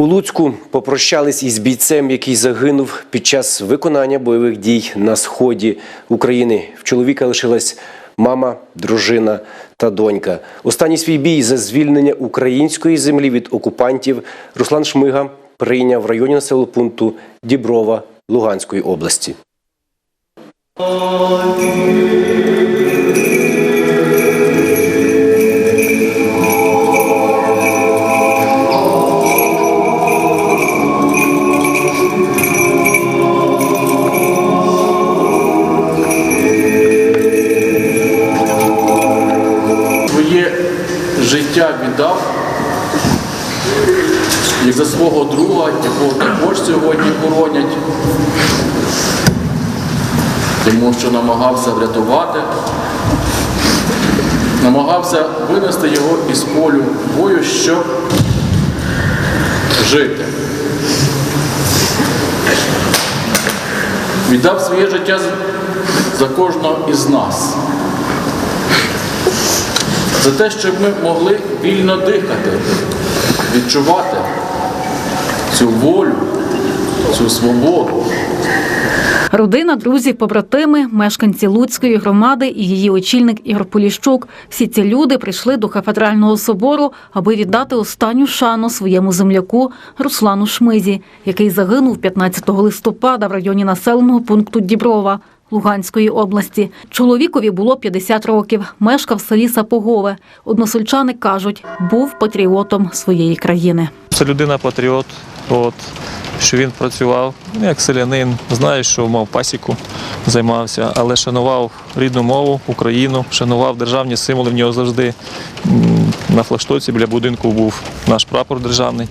У Луцьку попрощались із бійцем, який загинув під час виконання бойових дій на сході України. В чоловіка лишилась мама, дружина та донька. Останній свій бій за звільнення української землі від окупантів Руслан Шмига прийняв в районі населеного пункту Діброва Луганської області. Своє життя віддав, як за свого друга, якого також сьогодні хоронять, тому що намагався врятувати, намагався винести його із полю бою, щоб жити. Віддав своє життя за кожного із нас за те, щоб ми могли вільно дихати, відчувати цю волю, цю свободу. Родина, друзі, побратими, мешканці Луцької громади і її очільник Ігор Поліщук. Всі ці люди прийшли до кафедрального собору, аби віддати останню шану своєму земляку Руслану Шмизі, який загинув 15 листопада в районі населеного пункту Діброва. Луганської області чоловікові було 50 років. Мешкав в селі Сапогове. Односельчани кажуть, був патріотом своєї країни. Це людина патріот. От що він працював ну, як селянин, знає, що мав пасіку, займався, але шанував рідну мову, Україну, шанував державні символи. В нього завжди на флагштоці біля будинку був наш прапор державний.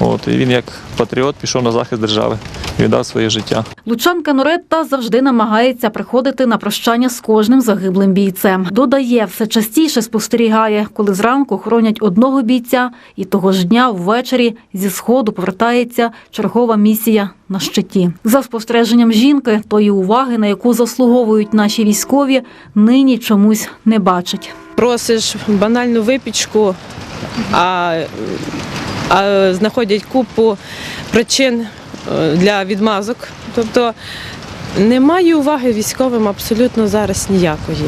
От і він як патріот пішов на захист держави, віддав своє життя. Лучанка Норетта завжди намагається приходити на прощання з кожним загиблим бійцем. Додає, все частіше спостерігає, коли зранку хоронять одного бійця, і того ж дня ввечері зі сходу повертається чергова місія на щиті. За спостереженням жінки, тої уваги, на яку заслуговують наші військові, нині чомусь не бачить. Просиш банальну випічку, а, а знаходять купу причин е, для відмазок. Тобто немає уваги військовим абсолютно зараз ніякої.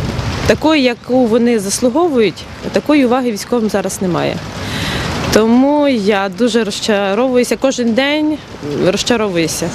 Такої, яку вони заслуговують, такої уваги військовим зараз немає. Тому я дуже розчаровуюся кожен день розчаровуюся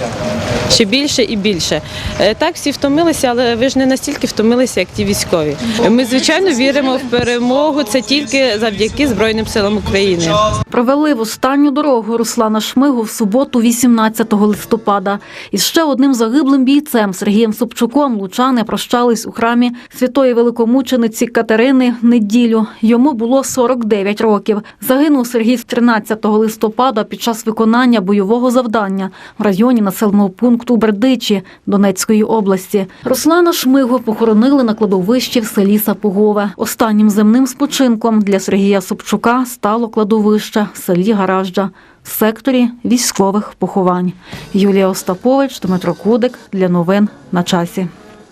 ще більше і більше. Е, Так всі втомилися, але ви ж не настільки втомилися, як ті військові. Ми звичайно віримо в перемогу. Це тільки завдяки Збройним силам України. Провели в останню дорогу Руслана Шмигу в суботу, 18 листопада. Із ще одним загиблим бійцем Сергієм Собчуком лучани прощались у храмі святої великомучениці Катерини неділю. Йому було 49 років. Загинув Сергій 13 листопада під час виконання бойового завдання в районі населеного пункту Бердичі Донецької області. Руслана Шмигу похоронили на кладовищі в селі Сапогове. Останнім земним спочинком для Сергія Собчука стало кладовище в селі Гаражджа в секторі військових поховань. Юлія Остапович, Дмитро Кудик для новин на часі.